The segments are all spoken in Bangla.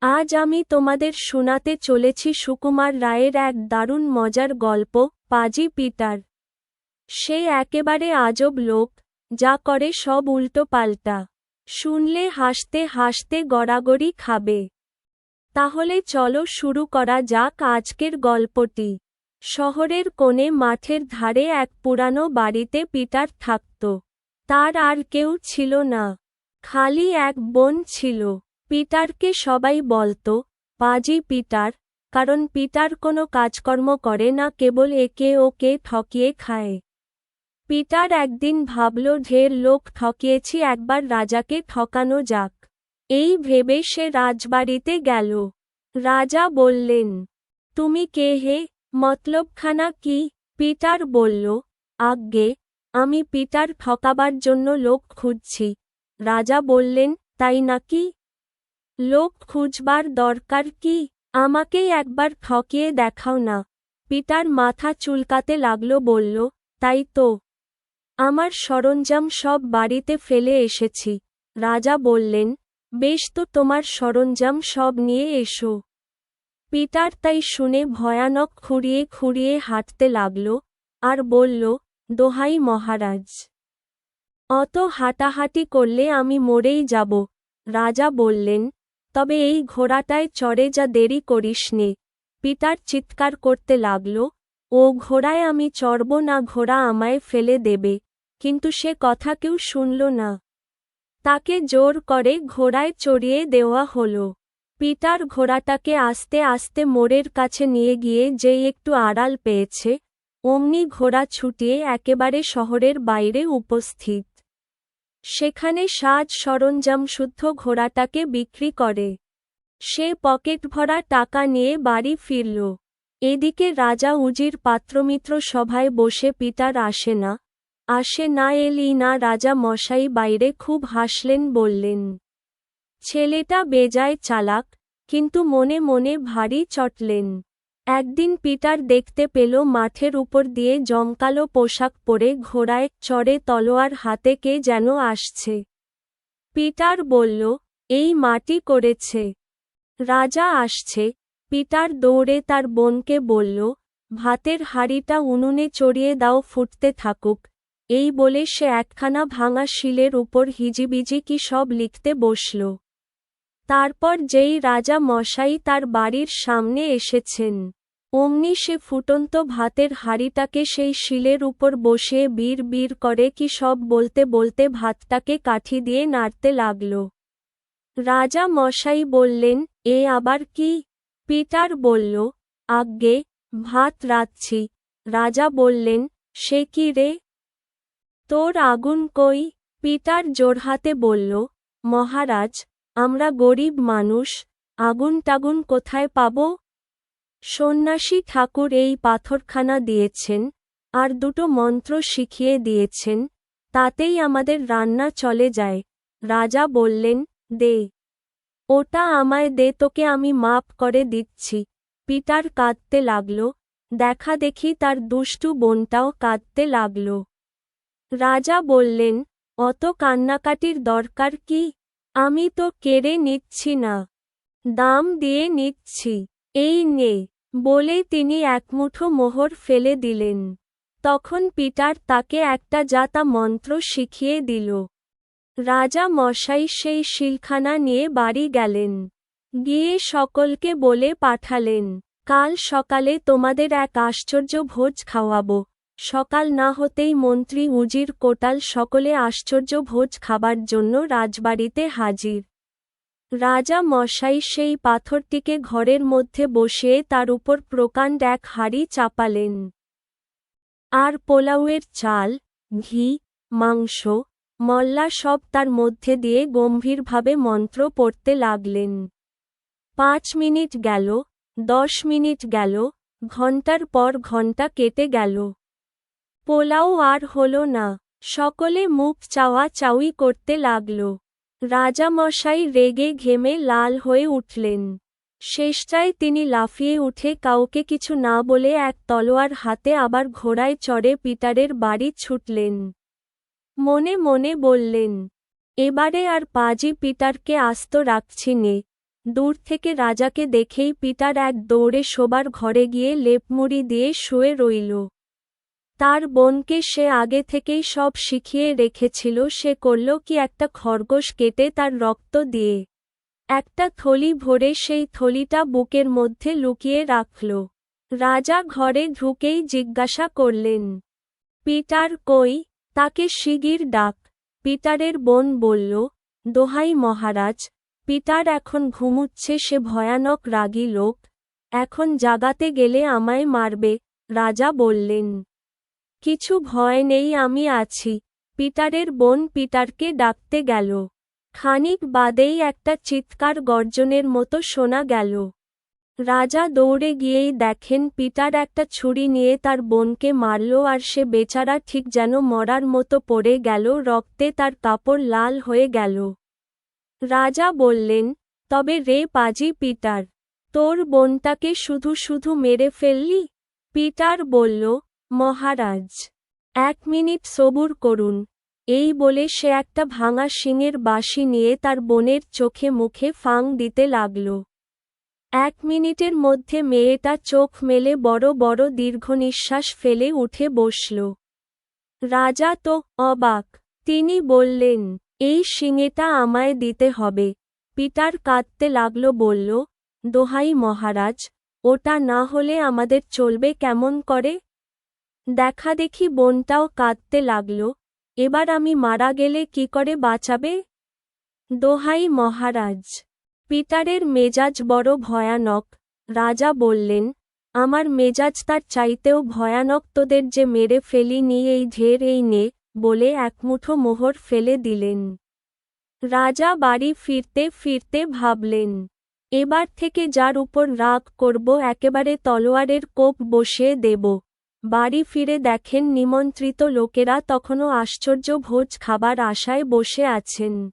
আজ আমি তোমাদের শোনাতে চলেছি সুকুমার রায়ের এক দারুণ মজার গল্প, পাজি পিটার। সে একেবারে আজব লোক, যা করে সব উল্টো পাল্টা শুনলে হাসতে হাসতে গড়াগড়ি খাবে। তাহলে চলো শুরু করা যাক আজকের গল্পটি। শহরের কোণে মাঠের ধারে এক পুরানো বাড়িতে পিটার থাকত। তার আর কেউ ছিল না। খালি এক বোন ছিল। পিটারকে সবাই বলতো, পাজি পিটার, কারণ পিটার কোনো কাজকর্ম করে না, কেবল একে ওকে ঠকিয়ে খায় পিটার একদিন ভাবল, ঢের লোক ঠকিয়েছি, একবার রাজাকে ঠকানো যাক এই ভেবে সে রাজবাড়িতে গেল। রাজা বললেন, তুমি কে হে? মতলবখানা কি পিটার বলল, আজ্ঞে, আমি পিটার ঠকাবার জন্য লোক খুঁজছি রাজা বললেন, তাই নাকি? লোক খুঁজবার দরকার কি? আমাকেই একবার ঠকিয়ে দেখাও না। পিটার মাথা চুলকাতে লাগল, বলল, তাই তো। আমার সরঞ্জাম সব বাড়িতে ফেলে এসেছি। রাজা বললেন, বেশ তো, তোমার সরঞ্জাম সব নিয়ে এসো। পিটার তাই শুনে ভয়ানক খুঁড়িয়ে খুঁড়িয়ে হাঁটতে লাগল আর বলল, দোহাই মহারাজ। অত হাঁটাহাঁটি করলে আমি মরেই যাব। রাজা বললেন তবে এই ঘোড়াটায় চড়ে যা দেরি করিস নে। পিটার চিৎকার করতে লাগল, ও ঘোড়ায় আমি চড়ব না, ঘোড়া আমায় ফেলে দেবে কিন্তু সে কথা কেউ শুনল না। তাকে জোর করে ঘোড়ায় চড়িয়ে দেওয়া হল। পিটার ঘোড়াটাকে আস্তে আস্তে মোড়ের কাছে নিয়ে গিয়ে যেই একটু আড়াল পেয়েছে, অমনি ঘোড়া ছুটিয়ে একেবারে শহরের বাইরে উপস্থিত। সেখানে সাজ সরঞ্জাম শুদ্ধ ঘোড়াটাকে বিক্রি করে। সে পকেট ভরা টাকা নিয়ে বাড়ি ফিরল। এদিকে রাজা উজির পাত্রমিত্র সভায় বসে পিতার আসে না। আসে না এলি না রাজা মশাই বাইরে খুব হাসলেন, বললেন, ছেলেটা বেজায় চালাক, কিন্তু মনে মনে ভারী চটলেন। একদিন পিটার দেখতে পেল মাঠের উপর দিয়ে জমকালো পোশাক পরে ঘোড়ায় চড়ে তলোয়ার হাতে কে যেন আসছে। পিটার বলল, এই মাটি করেছে। রাজা আসছে। পিটার দৌড়ে তার বোনকে বলল, ভাতের হাড়িটা উনুনে চড়িয়ে দাও, ফুটতে থাকুক। এই বলে সে একখানা ভাঙা শিলের উপর হিজিবিজি কি সব লিখতে বসল। তারপর যেই রাজা মশাই তার বাড়ির সামনে এসেছেন। অমনি সে ফুটন্ত ভাতের হাড়িটাকে সেই শিলের উপর বসিয়ে বীর বীর করে কি সব বলতে বলতে ভাতটাকে কাঠি দিয়ে নাড়তে লাগল। রাজা মশাই বললেন, এ আবার কি? পিটার বলল, আজ্ঞে, ভাত রাঁধছি। রাজা বললেন, সে কি রে? তোর আগুন কই? পিটার জোরহাতে বলল, মহারাজ, আমরা গরিব মানুষ, আগুন টাগুন কোথায় পাব? সন্ন্যাসী ঠাকুর এই পাথরখানা দিয়েছেন, আর দুটো মন্ত্র শিখিয়ে দিয়েছেন, তাতেই আমাদের রান্না চলে যায়। রাজা বললেন, দে। ওটা আমায় দে, তোকে আমি মাপ করে দিচ্ছি। পিটার কাঁদতে লাগল, দেখা দেখি তার দুষ্টু বোনটাও কাঁদতে লাগল। রাজা বললেন, অত কান্নাকাটির দরকার কি? আমি তো কেড়ে নিচ্ছি না। দাম দিয়ে নিচ্ছি। এই নে বলে তিনি একমুঠো মোহর ফেলে দিলেন। তখন পিটার তাকে একটা জাতা মন্ত্র শিখিয়ে দিল। রাজা মশাই সেই শিলখানা নিয়ে বাড়ি গেলেন। গিয়ে সকলকে বলে পাঠালেন, কাল সকালে তোমাদের এক আশ্চর্য ভোজ খাওয়াবো। সকাল না হতেই মন্ত্রী উজির কোটাল সকলে আশ্চর্য ভোজ খাবার জন্য রাজবাড়িতে হাজির। রাজা মশাই সেই পাথরটিকে ঘরের মধ্যে বসিয়ে তার উপর প্রকাণ্ড এক হাড়ি চাপালেন। আর পোলাউয়ের চাল, ঘি, মাংস, মল্লা সব তার মধ্যে দিয়ে গম্ভীরভাবে মন্ত্র পড়তে লাগলেন। পাঁচ মিনিট গেল, দশ মিনিট গেল ঘণ্টার পর ঘণ্টা কেটে গেল। পোলাও আর হল না, সকলে মুখ চাওয়া চাউই করতে লাগল। রাজামশাই রেগে ঘেমে লাল হয়ে উঠলেন। শেষটায় তিনি লাফিয়ে উঠে কাউকে কিছু না বলে এক তলোয়ার হাতে আবার ঘোড়ায় চড়ে পিটারের বাড়ি ছুটলেন। মনে মনে বললেন, এবারে আর পাজি পিটারকে আস্ত রাখছি নে। দূর থেকে রাজাকে দেখেই পিটার এক দৌড়ে শোবার ঘরে গিয়ে লেপমুড়ি দিয়ে শুয়ে রইল। তার বোনকে সে আগে থেকেই সব শিখিয়ে রেখেছিল, সে করল কি একটা খরগোশ কেটে তার রক্ত দিয়ে। একটা থলি ভরে সেই থলিটা বুকের মধ্যে লুকিয়ে রাখল। রাজা ঘরে ঢুকেই জিজ্ঞাসা করলেন, পিটার কই? তাকে শিগির ডাক। পিটারের বোন বলল, দোহাই মহারাজ, পিটার এখন ঘুমুচ্ছে, সে ভয়ানক রাগী লোক। এখন জাগাতে গেলে আমায় মারবে। রাজা বললেন কিছু ভয় নেই, আমি আছি। পিটারের বোন পিটারকে ডাকতে গেল। খানিক বাদেই একটা চিৎকার গর্জনের মতো শোনা গেল। রাজা দৌড়ে গিয়েই দেখেন পিটার একটা ছুরি নিয়ে তার বোনকে মারল আর সে বেচারা ঠিক যেন মরার মতো পড়ে গেল, রক্তে তার কাপড় লাল হয়ে গেল। রাজা বললেন, তবে রে পাজি পিটার, তোর বোনটাকে শুধু শুধু মেরে ফেললি? পিটার বলল মহারাজ, এক মিনিট সবুর করুন। এই বলে সে একটা ভাঙা শিঙের বাঁশি নিয়ে তার বোনের চোখে মুখে ফাং দিতে লাগল। এক মিনিটের মধ্যে মেয়েটা চোখ মেলে বড় বড় দীর্ঘনিশ্বাস ফেলে উঠে বসল। রাজা তো অবাক, তিনি বললেন, এই শিঙেটা আমায় দিতে হবে। পিটার কাঁদতে লাগল, বলল, দোহাই মহারাজ, ওটা না হলে আমাদের চলবে কেমন করে? দেখা দেখি বোনটাও কাঁদতে লাগল, এবার আমি মারা গেলে কি করে বাঁচাবে? দোহাই মহারাজ, পিটারের মেজাজ বড় ভয়ানক, রাজা বললেন, আমার মেজাজ তার চাইতেও ভয়ানক, তোদের যে মেরে ফেলি নি এই ঢের এই নে, বলে একমুঠো মোহর ফেলে দিলেন। রাজা বাড়ি ফিরতে ফিরতে ভাবলেন, এবার থেকে যার উপর রাগ করব, একেবারে তলোয়ারের কোপ বসিয়ে দেব। বাড়ি ফিরে দেখেন নিমন্ত্রিত লোকেরা তখনও আশ্চর্য ভোজ খাবার আশায় বসে আছেন।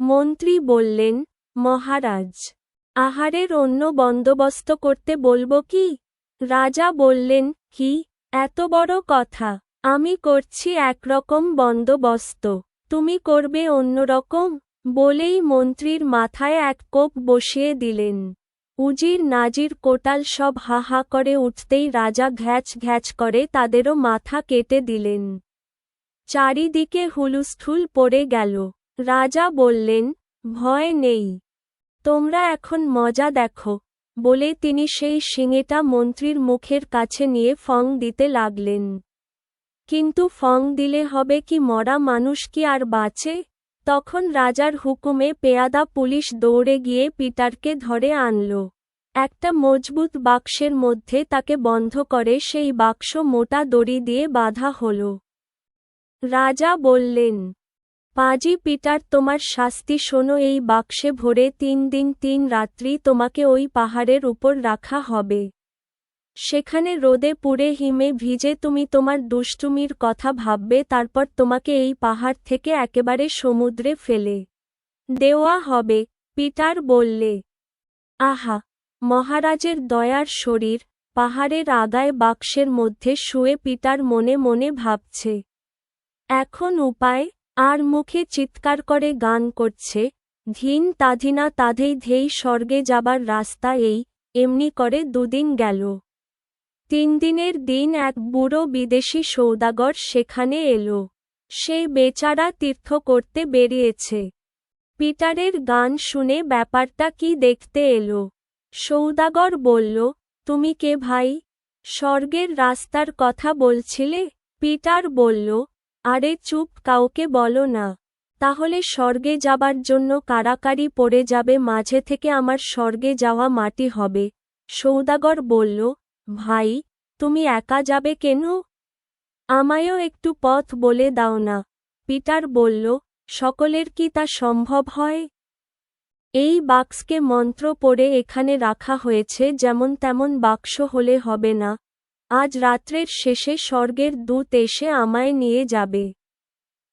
মন্ত্রী বললেন, মহারাজ, আহারের অন্য বন্দোবস্ত করতে বলব কি? রাজা বললেন, কি? এত বড় কথা। আমি করছি একরকম বন্দোবস্ত। তুমি করবে অন্যরকম? বলেই মন্ত্রীর মাথায় এক কোপ বসিয়ে দিলেন। উজির, নাজির, কোটাল সব হা হা করে উঠতেই রাজা ঘ্যাচ ঘ্যাচ করে তাদেরও মাথা কেটে দিলেন। চারিদিকে হুলুস্থুল পড়ে গেল। রাজা বললেন, ভয় নেই। তোমরা এখন মজা দেখো। বলে তিনি সেই শিঙেটা মন্ত্রীর মুখের কাছে নিয়ে ফং দিতে লাগলেন। কিন্তু ফং দিলে হবে কি মরা মানুষ কি আর বাঁচে? তখন রাজার হুকুমে পেয়াদা পুলিশ দৌড়ে গিয়ে পিটারকে ধরে আনল। একটা মজবুত বাক্সের মধ্যে তাকে বন্ধ করে সেই বাক্স মোটা দড়ি দিয়ে বাঁধা হল। রাজা বললেন, পাজি পিটার, তোমার শাস্তি শোনো, এই বাক্সে ভরে তিন দিন তিন রাত্রি তোমাকে ওই পাহাড়ের উপর রাখা হবে। সেখানে রোদে পুড়ে হিমে ভিজে তুমি তোমার দুষ্টুমির কথা ভাববে, তারপর তোমাকে এই পাহাড় থেকে একেবারে সমুদ্রে ফেলে দেওয়া হবে, পিটার বললে। আহা, মহারাজের দয়ার শরীর পাহাড়ের আগায় বাক্সের মধ্যে শুয়ে পিটার মনে মনে ভাবছে। এখন উপায়, আর মুখে চিৎকার করে গান করছে, ধীন তাধিনা তাধেই ধেই স্বর্গে যাবার রাস্তা এই, এমনি করে দুদিন গেল। তিন দিনের দিন এক বুড়ো বিদেশি সৌদাগর সেখানে এলো। সে বেচারা তীর্থ করতে বেরিয়েছে। পিটারের গান শুনে ব্যাপারটা কি দেখতে এলো। সৌদাগর বলল, তুমি কে ভাই? স্বর্গের রাস্তার কথা বলছিলে? পিটার বলল, আরে চুপ, কাউকে বলো না। তাহলে স্বর্গে যাবার জন্য কারাকারি পড়ে যাবে, মাঝে থেকে আমার স্বর্গে যাওয়া মাটি হবে। সৌদাগর বলল ভাই, তুমি একা যাবে কেন? আমায়ও একটু পথ বলে দাও না। পিটার বলল, সকলের কি তা সম্ভব হয়? এই বাক্সকে মন্ত্র পড়ে এখানে রাখা হয়েছে যেমন তেমন বাক্স হলে হবে না। আজ রাত্রের শেষে স্বর্গের দূত এসে আমায় নিয়ে যাবে।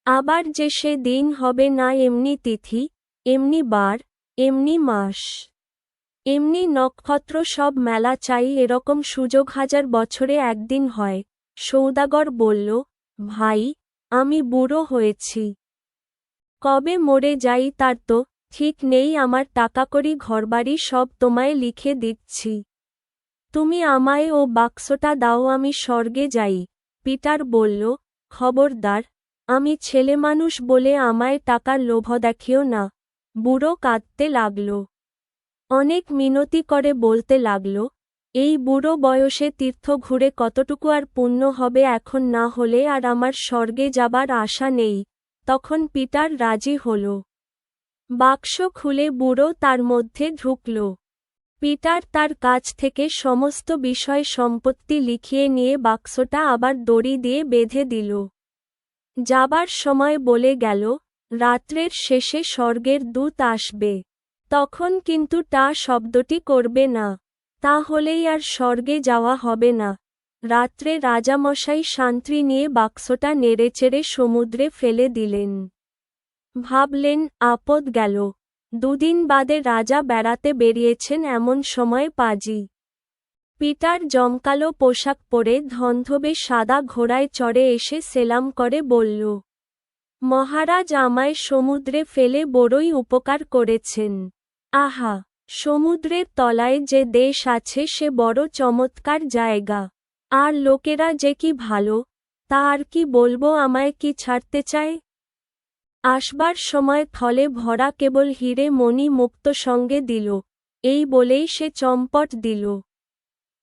আবার যে সে দিন হবে না এমনি তিথি, এমনি বার, এমনি মাস। এমনি নক্ষত্র সব মেলা চাই এরকম সুযোগ হাজার বছরে একদিন হয়। সৌদাগর বলল, ভাই, আমি বুড়ো হয়েছি। কবে মরে যাই তার তো ঠিক নেই আমার টাকাকড়ি ঘরবাড়ি সব তোমায় লিখে দিচ্ছি। তুমি আমায় ও বাক্সটা দাও আমি স্বর্গে যাই। পিটার বলল, খবরদার, আমি ছেলেমানুষ বলে আমায় টাকার লোভ দেখিও না। বুড়ো কাঁদতে লাগল। অনেক মিনতি করে বলতে লাগল, এই বুড়ো বয়সে তীর্থ ঘুরে কতটুকু আর পুণ্য হবে এখন না হলে আর আমার স্বর্গে যাবার আশা নেই। তখন পিটার রাজি হল। বাক্স খুলে বুড়ো তার মধ্যে ঢুকল। পিটার তার কাছ থেকে সমস্ত বিষয় সম্পত্তি লিখিয়ে নিয়ে বাক্সটা আবার দড়ি দিয়ে বেঁধে দিল। যাবার সময় বলে গেল, রাত্রের শেষে স্বর্গের দূত আসবে। তখন কিন্তু টা শব্দটি করবে না। তাহলেই আর স্বর্গে যাওয়া হবে না। রাত্রে রাজামশাই শান্তি নিয়ে বাক্সটা নেড়েচেড়ে সমুদ্রে ফেলে দিলেন। ভাবলেন, আপদ গেল। দুদিন বাদে রাজা বেড়াতে বেরিয়েছেন এমন সময় পাজি। পিটার জমকালো পোশাক পরে ধন্ধবে সাদা ঘোড়ায় চড়ে এসে সেলাম করে বলল, মহারাজ আমায় সমুদ্রে ফেলে বড়ই উপকার করেছেন। আহা, সমুদ্রের তলায় যে দেশ আছে সে বড় চমৎকার জায়গা। আর লোকেরা যে কি ভালো, তা আর কি বলব আমায় কি ছাড়তে চায়? আসবার সময় থলে ভরা কেবল হিরে মণি মুক্ত সঙ্গে দিল, এই বলেই সে চম্পট দিল।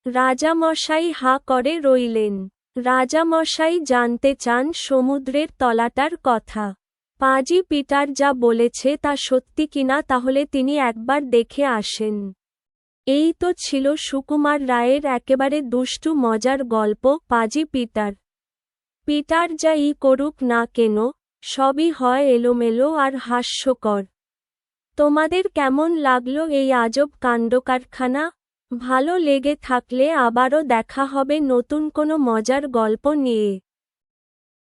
রাজামশাই হা করে রইলেন। রাজামশাই জানতে চান সমুদ্রের তলাটার কথা। পাজি পিটার যা বলেছে তা সত্যি কিনা তাহলে তিনি একবার দেখে আসেন। এই তো ছিল সুকুমার রায়ের একেবারে দুষ্টু মজার গল্প, পাজি পিটার। পিটার যা ই করুক না কেন, সবই হয় এলোমেলো আর হাস্যকর। তোমাদের কেমন লাগল এই আজব কাণ্ডকারখানা? ভালো লেগে থাকলে আবারও দেখা হবে নতুন কোনো মজার গল্প নিয়ে।